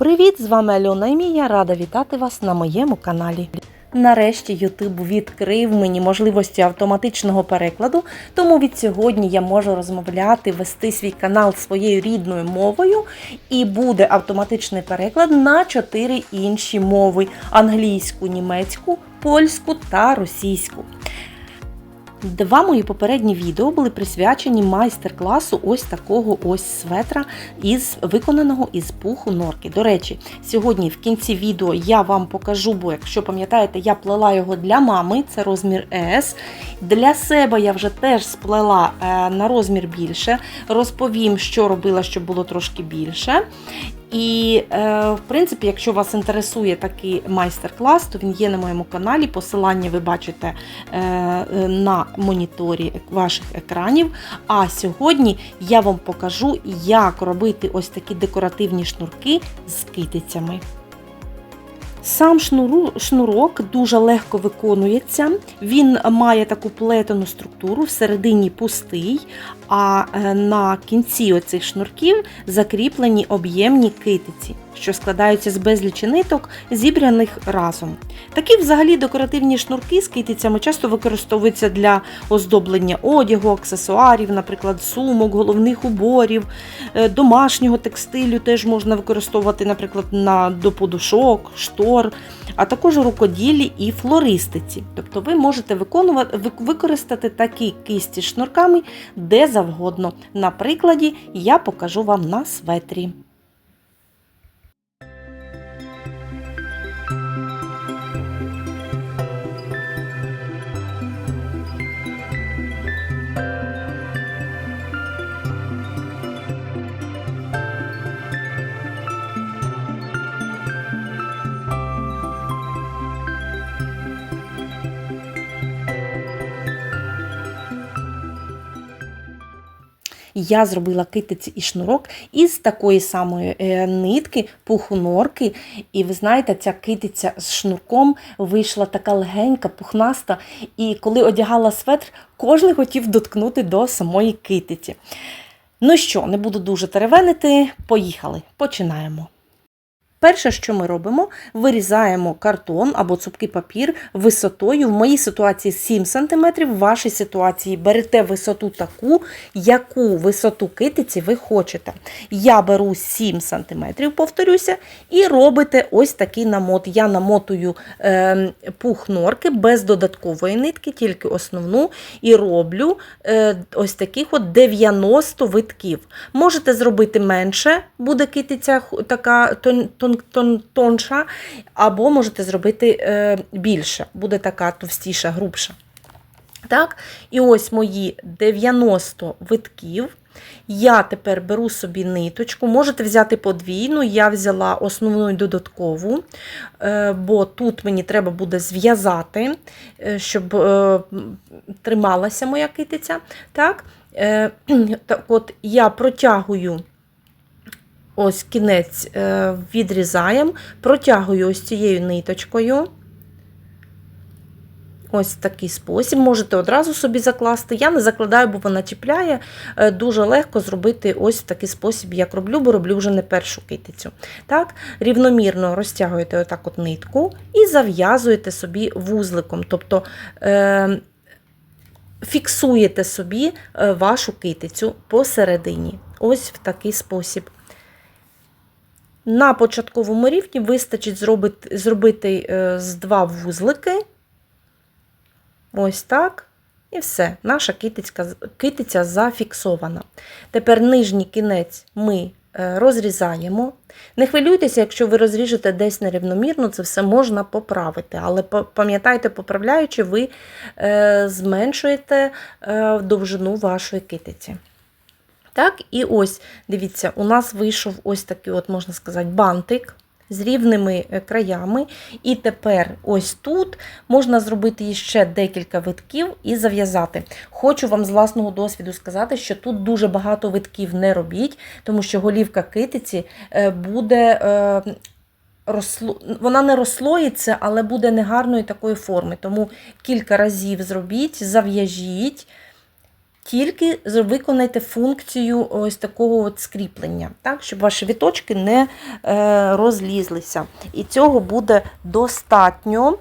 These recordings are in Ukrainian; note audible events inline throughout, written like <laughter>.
Привіт! З вами Альона і я рада вітати вас на моєму каналі. Нарешті YouTube відкрив мені можливості автоматичного перекладу, тому від сьогодні я можу розмовляти, вести свій канал своєю рідною мовою, і буде автоматичний переклад на чотири інші мови: англійську, німецьку, польську та російську. Два мої попередні відео були присвячені майстер-класу ось такого ось светра із виконаного із пуху норки. До речі, сьогодні в кінці відео я вам покажу, бо якщо пам'ятаєте, я плела його для мами, це розмір S. Для себе я вже теж сплела е, на розмір більше. Розповім, що робила, щоб було трошки більше. І, е, в принципі, якщо вас інтересує такий майстер-клас, то він є на моєму каналі. Посилання ви бачите е, е, на моніторі ваших екранів. А сьогодні я вам покажу, як робити ось такі декоративні шнурки з китицями. Сам шнуру, шнурок дуже легко виконується. Він має таку плетену структуру, всередині пустий, а е, на кінці оцих шнурків закріплені об'ємні китиці, що складаються з безлічі ниток, зібраних разом. Такі взагалі декоративні шнурки з китицями часто використовуються для оздоблення одягу, аксесуарів, наприклад, сумок, головних уборів, е, домашнього текстилю теж можна використовувати, наприклад, на до подушок, штор, а також у рукоділлі і флористиці. Тобто ви можете виконувати, використати такі кисті шнурками де завгодно. На прикладі я покажу вам на светрі. Я зробила китиці і шнурок із такої самої нитки, нитки, пухунорки. І ви знаєте, ця китиця з шнурком вийшла така легенька, пухнаста. І коли одягала светр, кожен хотів доткнути до самої китиці. Ну що, не буду дуже теревенити. Поїхали, починаємо. Перше, що ми робимо, вирізаємо картон або цупкий папір висотою. В моїй ситуації 7 см, в вашій ситуації берете висоту таку, яку висоту китиці ви хочете. Я беру 7 см, повторюся, і робите ось такий намот. Я намотую е, пух норки без додаткової нитки, тільки основну, і роблю е, ось таких от 90 витків. Можете зробити менше, буде китиця така тон, тон, тон, тонша, або можете зробити е, більше, буде така товстіша, грубша. Так, і ось мої 90 витків. Я тепер беру собі ниточку, можете взяти подвійну, я взяла основну і додаткову, е, бо тут мені треба буде зв'язати, е, щоб трималася моя китиця. Так, <clears throat> так от я протягую ось кінець е, відрізаємо, протягую ось цією ниточкою. Ось такий спосіб. Можете одразу собі закласти. Я не закладаю, бо вона чіпляє. Е, Дуже легко зробити ось в такий спосіб, як роблю, бо роблю вже не першу китицю. Так, Рівномірно розтягуєте отак от нитку і зав'язуєте собі вузликом. Тобто е, фіксуєте собі е, вашу китицю посередині. Ось в такий спосіб. На початковому рівні вистачить зробити, зробити е, з два вузлики. Ось так. І все, наша китицька, китиця зафіксована. Тепер нижній кінець ми е, розрізаємо. Не хвилюйтеся, якщо ви розріжете десь нерівномірно, це все можна поправити. Але пам'ятайте, поправляючи, ви е, зменшуєте довжину вашої китиці. Так, і ось, дивіться, у нас вийшов ось такий, от, можна сказати, бантик з рівними е, краями. І тепер ось тут можна зробити ще декілька витків і зав'язати. Хочу вам з власного досвіду сказати, що тут дуже багато витків не робіть, тому що голівка китиці е, буде. е, Вона не розслоїться, але буде негарної такої форми. Тому кілька разів зробіть, зав'яжіть, тільки виконайте функцію ось такого от скріплення, так, щоб ваші віточки не е, розлізлися. І цього буде достатньо.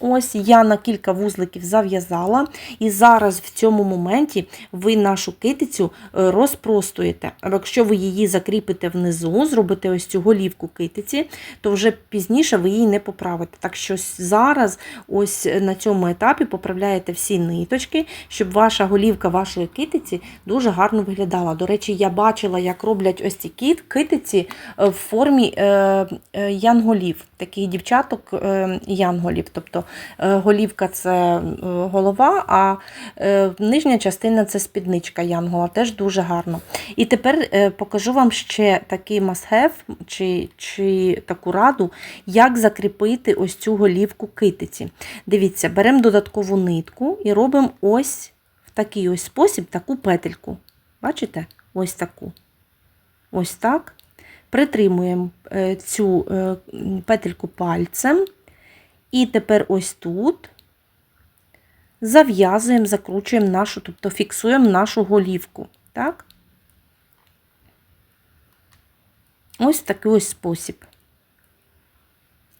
Ось я на кілька вузликів зав'язала, і зараз в цьому моменті ви нашу китицю е, розпростуєте. Якщо ви її закріпите внизу, зробите ось цю голівку китиці, то вже пізніше ви її не поправите. Так що зараз, ось на цьому етапі, поправляєте всі ниточки, щоб ваша голівка вашої китиці дуже гарно виглядала. До речі, я бачила, як роблять ось ці кит- китиці е, в формі е, е, янголів, таких дівчаток е, янголів. Тобто е, голівка це е, голова, а е, нижня частина це спідничка янгола. Теж дуже гарно. І тепер е, покажу вам ще такий must-have, чи, чи таку раду, як закріпити ось цю голівку китиці. Дивіться, беремо додаткову нитку і робимо ось в такий ось спосіб таку петельку. Бачите? Ось таку. Ось так. Притримуємо е, цю е, петельку пальцем. І тепер ось тут зав'язуємо, закручуємо нашу, тобто фіксуємо нашу голівку. Так? Ось такий ось спосіб.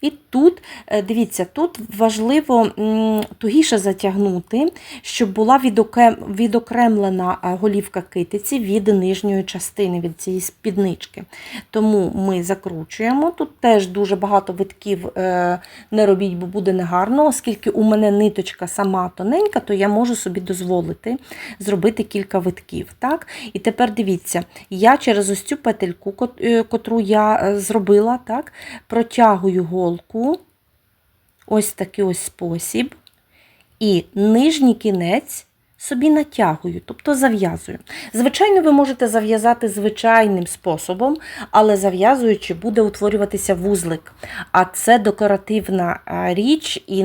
І тут, е, дивіться, тут важливо тугіше затягнути, щоб була відокремлена е, голівка китиці від нижньої частини, від цієї спіднички. Тому ми закручуємо. Тут теж дуже багато витків е, не робіть, бо буде негарно, оскільки у мене ниточка сама тоненька, то я можу собі дозволити зробити кілька витків. Так? І тепер дивіться, я через ось цю петельку, котру я зробила, так, протягую голку, ось такий ось спосіб, і нижній кінець собі натягую, тобто зав'язую. Звичайно, ви можете зав'язати звичайним способом, але зав'язуючи, буде утворюватися вузлик. А це декоративна річ, і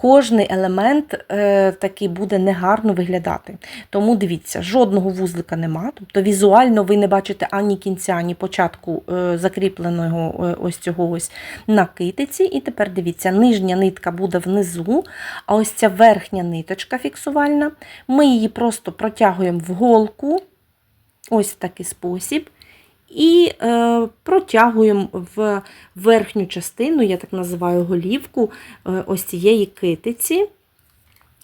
кожний елемент е, такий буде негарно виглядати. Тому дивіться, жодного вузлика нема. Тобто візуально ви не бачите ані кінця, ані початку е, закріпленого е, ось цього ось на китиці. І тепер дивіться, нижня нитка буде внизу, а ось ця верхня ниточка фіксувальна. Ми її просто протягуємо в голку, ось в такий спосіб. І е, протягуємо в верхню частину, я так називаю голівку е, ось цієї китиці.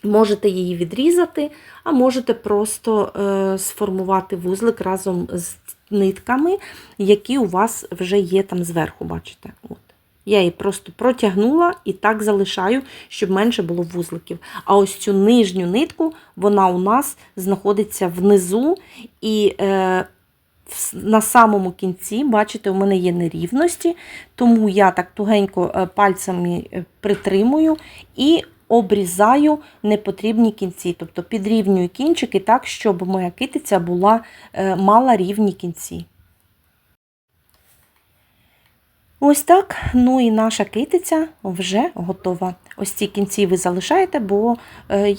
Можете її відрізати, а можете просто е, сформувати вузлик разом з нитками, які у вас вже є там зверху, бачите. От. Я її просто протягнула і так залишаю, щоб менше було вузликів. А ось цю нижню нитку, вона у нас знаходиться внизу. і е, на самому кінці, бачите, у мене є нерівності, тому я так тугенько е, пальцями е, притримую і обрізаю непотрібні кінці, тобто підрівнюю кінчики так, щоб моя китиця була, е, мала рівні кінці. Ось так, ну і наша китиця вже готова. Ось ці кінці ви залишаєте, бо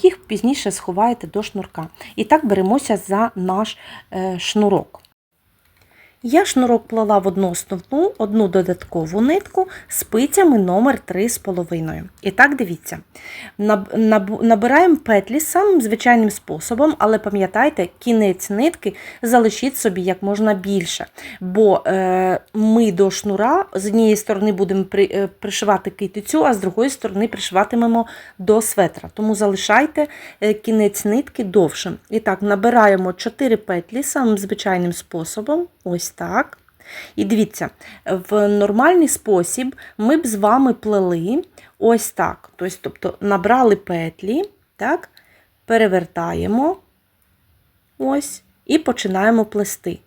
їх пізніше сховаєте до шнурка. І так беремося за наш шнурок. Я шнурок плела в одну основну, одну додаткову нитку спицями номер 3,5. І так, дивіться, наб- наб- набираємо петлі самим звичайним способом, але пам'ятайте, кінець нитки залишіть собі як можна більше. Бо е, ми до шнура з однієї сторони будемо е, пришивати китицю, а з другої сторони пришиватимемо до светра. Тому залишайте е, кінець нитки довшим. І так, набираємо 4 петлі самим звичайним способом. Ось так. І дивіться, в нормальний спосіб ми б з вами плели ось так. Тобто, тобто набрали петлі, так, перевертаємо ось, і починаємо плести.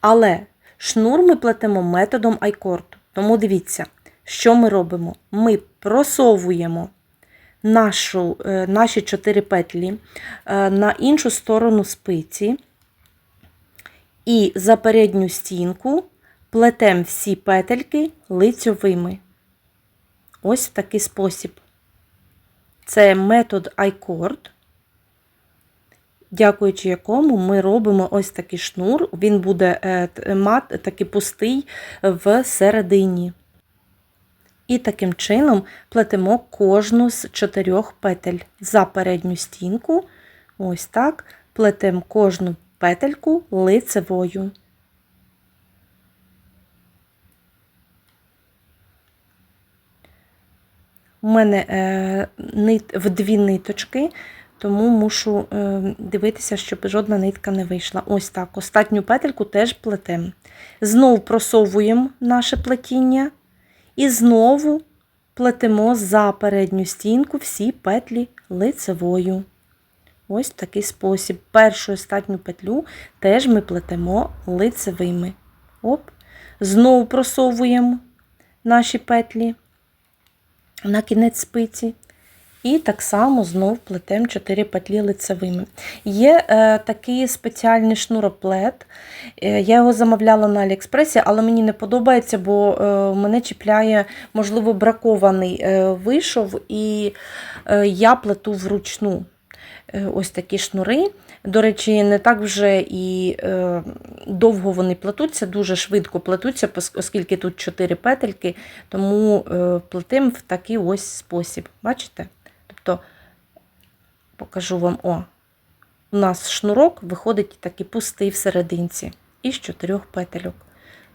Але шнур ми плетемо методом айкорду. Тому дивіться, що ми робимо? Ми просовуємо е, наші 4 петлі е, на іншу сторону спиці. І за передню стінку плетемо всі петельки лицьовими. Ось в такий спосіб. Це метод iCord, дякуючи якому ми робимо ось такий шнур. Він буде е, такий пустий в середині. І таким чином плетемо кожну з чотирьох петель за передню стінку Ось так. Плетемо кожну петельку лицевою. У мене е, нит, в дві ниточки, тому мушу е, дивитися, щоб жодна нитка не вийшла. Ось так. Остатню петельку теж плетемо. Знову просовуємо наше плетіння і знову плетемо за передню стінку всі петлі лицевою. Ось такий спосіб. Першу остатню петлю теж ми плетемо лицевими. Оп. Знову просовуємо наші петлі на кінець спиці. І так само знов плетемо 4 петлі лицевими. Є е, такий спеціальний шнуроплет. Е, я його замовляла на Аліекспресі, але мені не подобається, бо е, мене чіпляє, можливо, бракований е, вийшов, і е, я плету вручну. Е, Ось такі шнури. До речі, не так вже і е, довго вони плетуться, дуже швидко плетуться, оскільки тут 4 петельки, тому е, плетимо в такий ось спосіб. Бачите? Тобто, покажу вам, о, у нас шнурок виходить такий пустий всерединці із 4 петельок.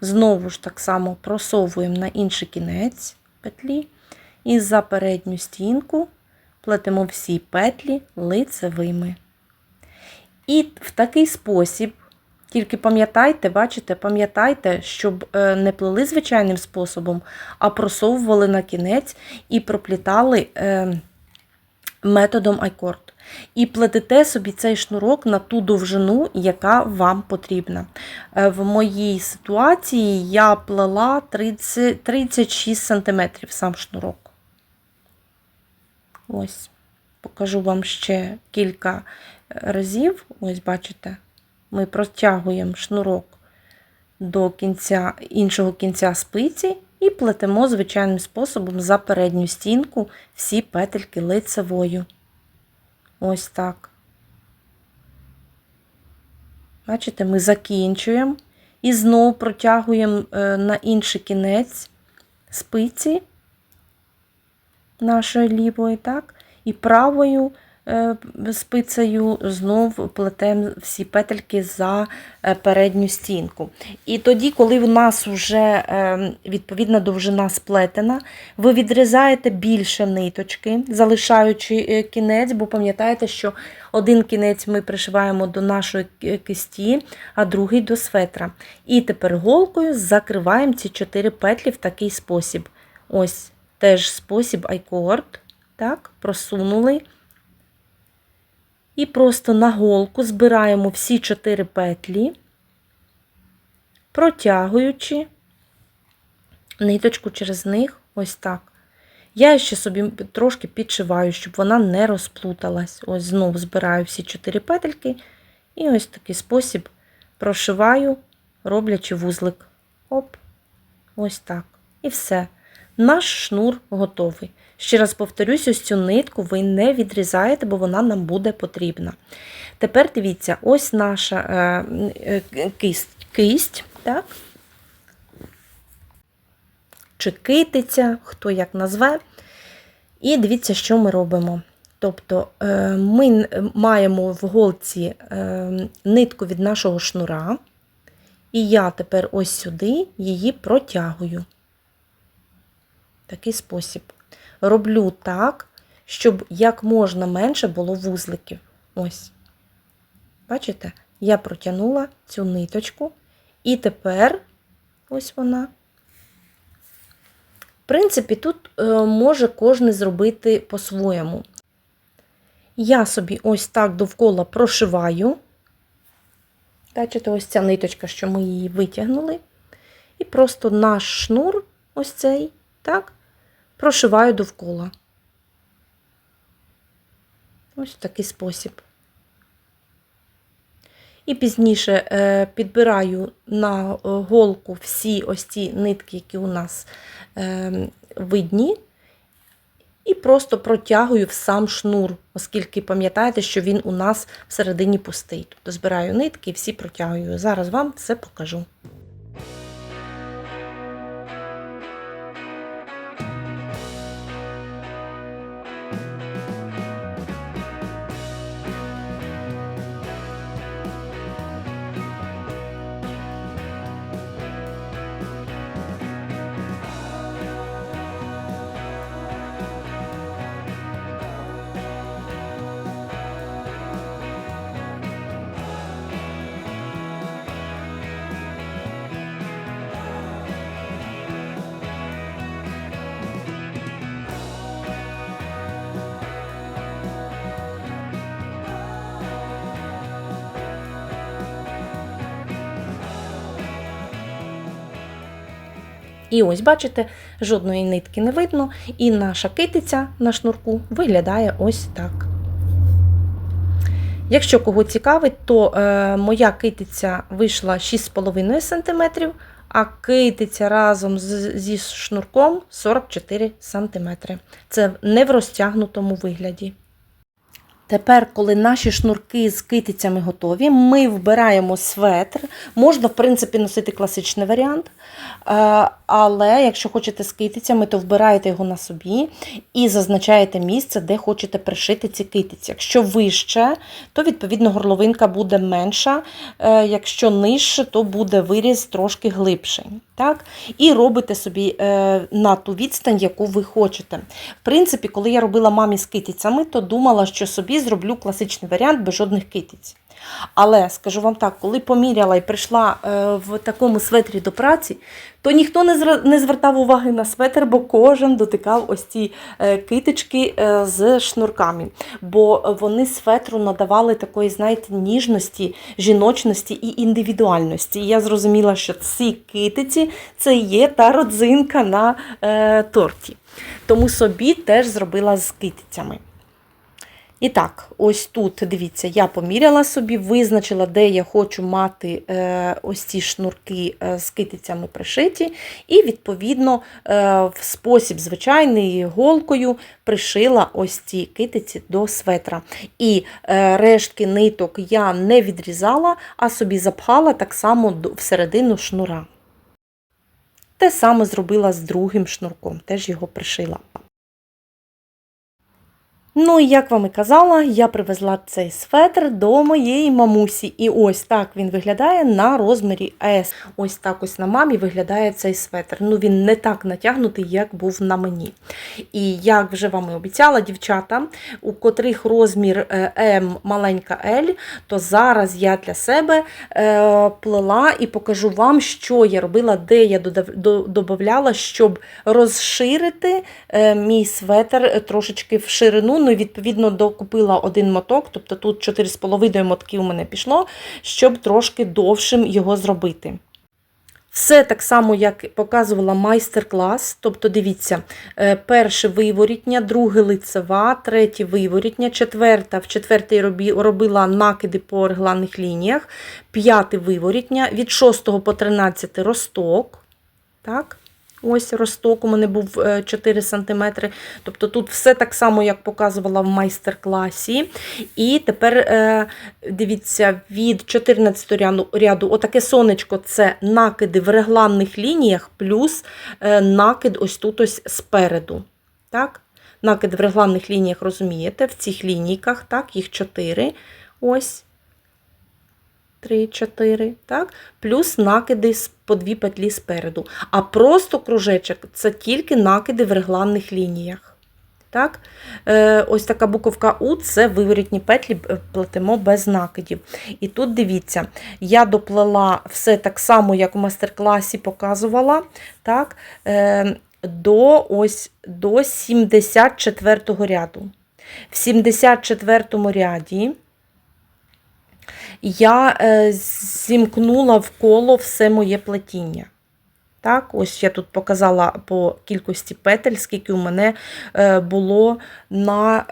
Знову ж так само просовуємо на інший кінець петлі і за передню стінку плетемо всі петлі лицевими. І в такий спосіб, тільки пам'ятайте, бачите, пам'ятайте, щоб е, не плели звичайним способом, а просовували на кінець і проплітали е, методом айкорд. І плетете собі цей шнурок на ту довжину, яка вам потрібна. Е, В моїй ситуації я плела 30, 36 см сам шнурок. Ось, покажу вам ще кілька разів. Ось, бачите, ми протягуємо шнурок до кінця, іншого кінця спиці і плетемо звичайним способом за передню стінку всі петельки лицевою. Ось так. Бачите, ми закінчуємо і знову протягуємо е, на інший кінець спиці нашої лівої, так? І правою е, спицею знов плетемо всі петельки за е, передню стінку. І тоді, коли в нас вже е, відповідна довжина сплетена, ви відрізаєте більше ниточки, залишаючи кінець, бо пам'ятаєте, що один кінець ми пришиваємо до нашої ки- кисті, а другий до светра. І тепер голкою закриваємо ці 4 петлі в такий спосіб. Ось теж спосіб айкорд. Так, просунули. І просто на голку збираємо всі 4 петлі, протягуючи ниточку через них, ось так. Я ще собі трошки підшиваю, щоб вона не розплуталась. Ось знову збираю всі 4 петельки і ось такий спосіб прошиваю, роблячи вузлик. Оп, ось так. І все. Наш шнур готовий. Ще раз повторюсь, ось цю нитку ви не відрізаєте, бо вона нам буде потрібна. Тепер дивіться, ось наша е, е, кисть, кисть так? чи китиця, хто як назве. І дивіться, що ми робимо. Тобто е, ми маємо в голці е, нитку від нашого шнура, і я тепер ось сюди її протягую. Такий спосіб. Роблю так, щоб як можна менше було вузликів. Ось. Бачите? Я протягнула цю ниточку, і тепер ось вона. В принципі, тут е, може кожен зробити по-своєму. Я собі ось так довкола прошиваю. Бачите, ось ця ниточка, що ми її витягнули. І просто наш шнур, ось цей, так, прошиваю довкола. Ось такий спосіб. І пізніше е, підбираю на е, голку всі ось ці нитки, які у нас е, видні, і просто протягую в сам шнур, оскільки пам'ятаєте, що він у нас всередині пустий. Тобто збираю нитки і всі протягую. Зараз вам все покажу. І ось, бачите, жодної нитки не видно, і наша китиця на шнурку виглядає ось так. Якщо кого цікавить, то е, моя китиця вийшла 6,5 см, а китиця разом з, зі шнурком 44 см. Це не в розтягнутому вигляді. Тепер, коли наші шнурки з китицями готові, ми вбираємо светр. Можна, в принципі, носити класичний варіант. Е, Але якщо хочете з китицями, то вбираєте його на собі і зазначаєте місце, де хочете пришити ці китиці. Якщо вище, то відповідно горловинка буде менша. Е, Якщо нижче, то буде виріз трошки глибший. Так? І робите собі е, на ту відстань, яку ви хочете. В принципі, коли я робила мамі з китицями, то думала, що собі зроблю класичний варіант без жодних китиць. Але скажу вам так, коли поміряла і прийшла е, в такому светрі до праці, то ніхто не звертав уваги на светр, бо кожен дотикав ось ці е, китички е, з шнурками. Бо вони светру надавали такої, знаєте, ніжності, жіночності і індивідуальності. І я зрозуміла, що ці китиці це є та родзинка на торті. Тому собі теж зробила з китицями. І так, ось тут, дивіться, я поміряла собі, визначила, де я хочу мати е, ось ці шнурки е, з китицями пришиті, і, відповідно, е, в спосіб звичайний голкою пришила ось ці китиці до светра. І рештки ниток я не відрізала, а собі запхала так само всередину шнура. Те саме зробила з другим шнурком, теж його пришила. Ну, і як вам і казала, я привезла цей светр до моєї мамусі. І ось так він виглядає на розмірі S. Ось так ось на мамі виглядає цей светр. Ну, він не так натягнутий, як був на мені. І як вже вам і обіцяла, дівчата, у котрих розмір е, М маленька L, то зараз я для себе е, плела і покажу вам, що я робила, де я додав- до- додавала, щоб розширити е, мій светр е, трошечки в ширину. Ну, і, відповідно, докупила один моток, тобто тут 4,5 мотки у мене пішло, щоб трошки довшим його зробити. Все так само, як показувала майстер-клас. Тобто, дивіться, е, перше виворітня, друге лицева, третє виворітня, четверта, в четвертій робила накиди по регланних лініях, п'яте виворітня, від 6 по 13 росток. Так? Ось росток у мене був е, 4 см. Тобто тут все так само, як показувала в майстер-класі. І тепер е, дивіться, від 14 ряду, ряду отаке сонечко це накиди в регланних лініях, плюс е, накид ось тут ось спереду. Так? Накид в регланних лініях, розумієте, в цих лінійках, так, їх 4. Ось. 3, 4, так? плюс накиди по дві петлі спереду. А просто кружечок це тільки накиди в регланних лініях. Так? Е, ось така буковка У це виворітні петлі е, плетемо без накидів. І тут дивіться, я доплела все так само, як у майстер-класі показувала. Так? Е, до, ось, до 74 ряду. В 74 ряді я е, зімкнула в коло все моє плетіння. Так, ось я тут показала по кількості петель, скільки у мене е, було на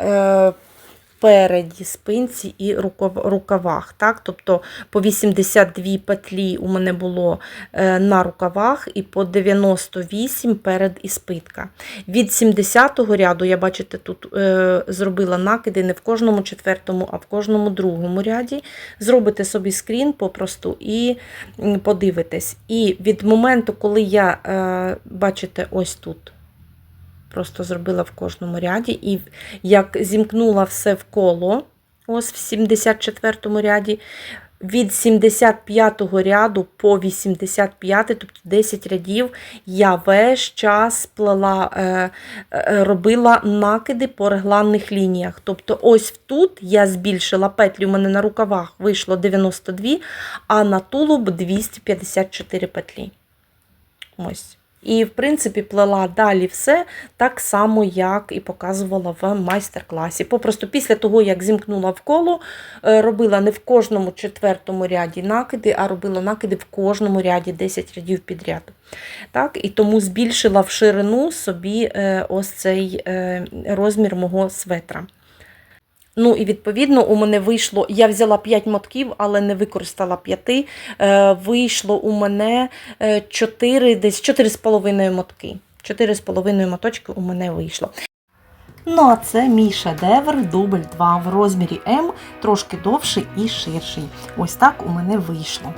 е, переді спинці і рукавах. Так? Тобто по 82 петлі у мене було е, на рукавах і по 98 перед і спитка. Від 70-го ряду, я бачите, тут е, зробила накиди не в кожному четвертому, а в кожному другому ряді. Зробите собі скрін попросту і подивитесь. І від моменту, коли я, е, бачите, ось тут. Просто зробила в кожному ряді, і як зімкнула все в коло, ось в 74-му ряді, від 75-го ряду по 85, тобто 10 рядів, я весь час плела, е, е, робила накиди по регланних лініях. Тобто, ось тут я збільшила петлі, у мене на рукавах вийшло 92, а на тулуб 254 петлі. Ось. І, в принципі, плела далі все так само, як і показувала в майстер-класі. Попросту після того, як зімкнула в коло, е, робила не в кожному четвертому ряді накиди, а робила накиди в кожному ряді 10 рядів підряд. Так, і тому збільшила в ширину собі е, ось цей е, розмір мого светра. Ну і відповідно у мене вийшло, я взяла 5 мотків, але не використала 5. Е, вийшло у мене 4, десь 4,5 мотки. 4,5 моточки у мене вийшло. Ну, а це мій шедевр дубль 2 в розмірі М, трошки довший і ширший. Ось так у мене вийшло.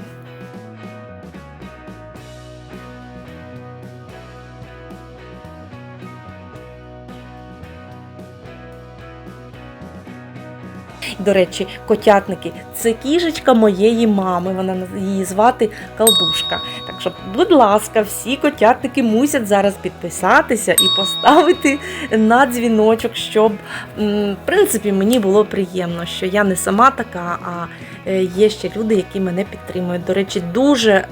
До речі, котятники це кішечка моєї мами. Вона її звати Колдушка. Так що, будь ласка, всі котятники мусять зараз підписатися і поставити на дзвіночок, щоб в принципі мені було приємно, що я не сама така, а е, є ще люди, які мене підтримують. До речі, дуже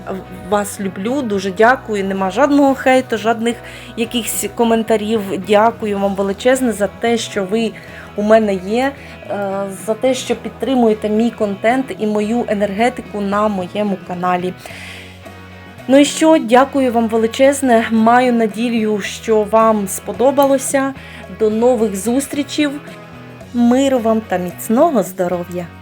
вас люблю, дуже дякую. Нема жодного хейту, жодних якихось коментарів. Дякую вам величезне за те, що ви у мене є, е, за те, що підтримуєте мій контент і мою енергетику на моєму каналі. Ну і що, дякую вам величезне. Маю надію, що вам сподобалося. До нових зустрічей. Миру вам та міцного здоров'я!